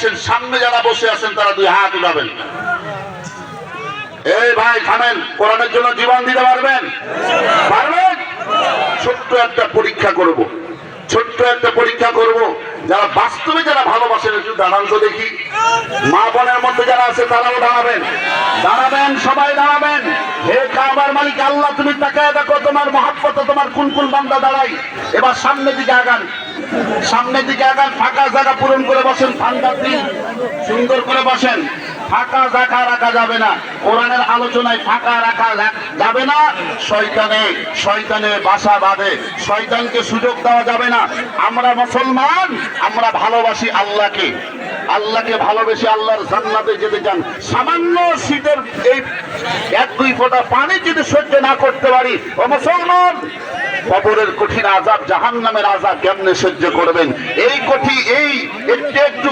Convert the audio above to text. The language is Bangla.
বসেন সামনে যারা বসে আছেন, তারা দুই হাত উঠাবেন। এই ভাই, থামেন, কোরআনের জন্য জীবন দিতে পারবেন? পারবেন? ছোট্ট একটা পরীক্ষা করব। ছোট্ট একটা পরীক্ষা করব। যারা বাস্তবে যারা ভালোবাসেন, একটু দাঁড়ান তো দেখি। মা বোনের মধ্যে যারা আছে, তারাও দাঁড়াবেন। দাঁড়াবেন, সবাই দাঁড়াবেন। হে কাবার মালিক, আল্লাহ, তুমি তাকায় দেখো, তোমার মহাব্বত, তোমার কোন কোন বান্দা দাঁড়াই এবার সামনের দিকে আগান। সামনের দিকে আগান, ফাঁকা জায়গা পূরণ করে বসেন ঠান্ডার দিন। সুন্দর করে বসেন। ফাঁকা জায়গা রাখা যাবে না। কোরআনের আলোচনায় ফাঁকা রাখা যাবে না। শয়তানে শয়তানে বাসা বাঁধে। শয়তানকে সুযোগ দেওয়া যাবে না। আমরা মুসলমান, আমরা ভালোবাসি আল্লাহকে। আল্লাহকে ভালোবেসে আল্লাহর জান্নাতে যেতে চান। সামান্য শীতের এই এক দুই ফোঁটা পানি যদি সহ্য না করতে পারি, ও মুসলমান কবরের কঠিন আজাব জাহান্নামের আজাব কেমনে সহ্য করবেন? এই কঠিন এই একটু